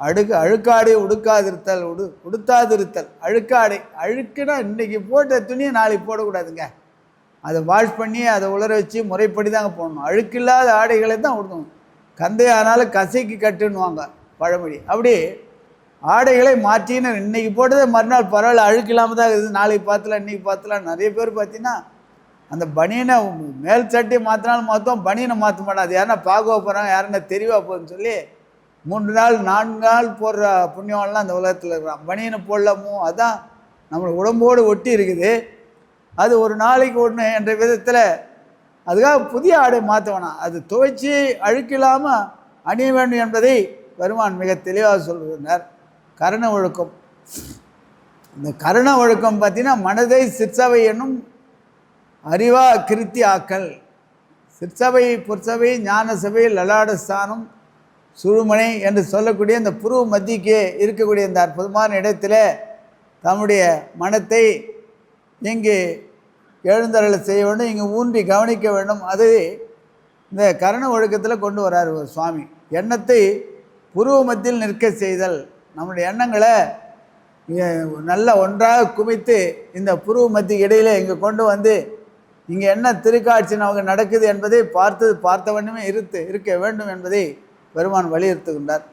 அழுக்கு அழுக்காடை உடுக்காதிருத்தல் உடு உடுத்தாதிருத்தல். அழுக்காடை அழுக்குனா இன்றைக்கி போட்ட துணியை நாளைக்கு போடக்கூடாதுங்க. அதை வாஷ் பண்ணி அதை உலர வச்சு முறைப்படி தாங்க போடணும். அழுக்கில்லாத ஆடைகளை தான் உடுத்தணும். கந்தையானாலும் கசைக்கு கட்டுன்னுவாங்க பழமொழி. அப்படி ஆடைகளை மாற்றின்னு இன்றைக்கி போட்டதே மறுநாள் பரவாயில்ல அழுக்கு இல்லாமல் தான் இருக்குது. நாளைக்கு பார்த்துலாம் இன்றைக்கி பார்த்துலாம். நிறைய பேர் பார்த்தீங்கன்னா அந்த பனியனை மேல் சட்டியை மாற்றினாலும் மாற்றும் பனியனை மாற்ற மாட்டாது அது யாருன்னா பார்க்க போகிறாங்க யாருன்னா தெரியவா போகுதுன்னு சொல்லி மூன்று நாள் நான்கு நாள் போடுற புண்ணியம்லாம் அந்த உலகத்தில் இருக்கிறான் பனியனை போடலாமோ? அதான் நம்ம உடம்போடு ஒட்டி இருக்குது. அது ஒரு நாளைக்கு ஒன்று என்ற விதத்தில் அதுக்காக புதிய ஆடை மாற்ற வேணாம். அது துவைச்சி அழுக்கில்லாமல் அணிய வேண்டும் என்பதை பெருமான் மிக தெளிவாக சொல்கிறார் கரண ஒழுக்கம். இந்த கரண ஒழுக்கம் பார்த்திங்கன்னா மனதை சிற்சவை என்னும் அறிவா கிருத்தி ஆக்கல் சிற்சபை பொற்சபை ஞான சபை லலாடஸ்தானம் சுழுமனை என்று சொல்லக்கூடிய இந்த புருவ மத்திக்கு இருக்கக்கூடிய இந்த அற்புதமான இடத்துல தம்முடைய மனத்தை இங்கு எழுந்தருளை செய்ய வேண்டும் இங்கே ஊன்றி கவனிக்க வேண்டும். அது இந்த கரண ஒழுக்கத்தில் கொண்டு வரார் ஒரு சுவாமி. எண்ணத்தை புருவ மத்தியில் நிற்க செய்தல். நம்முடைய எண்ணங்களை நல்ல ஒன்றாக குவித்து இந்த புருவ மத்திக்கு இடையில் இங்கே கொண்டு வந்து இங்கே என்ன திருக்காட்சி நமக்கு நடக்குது என்பதை பார்த்து பார்த்த இருத்து இருக்க வேண்டும் என்பதை பெருமான் வலியுறுத்துகின்றார்.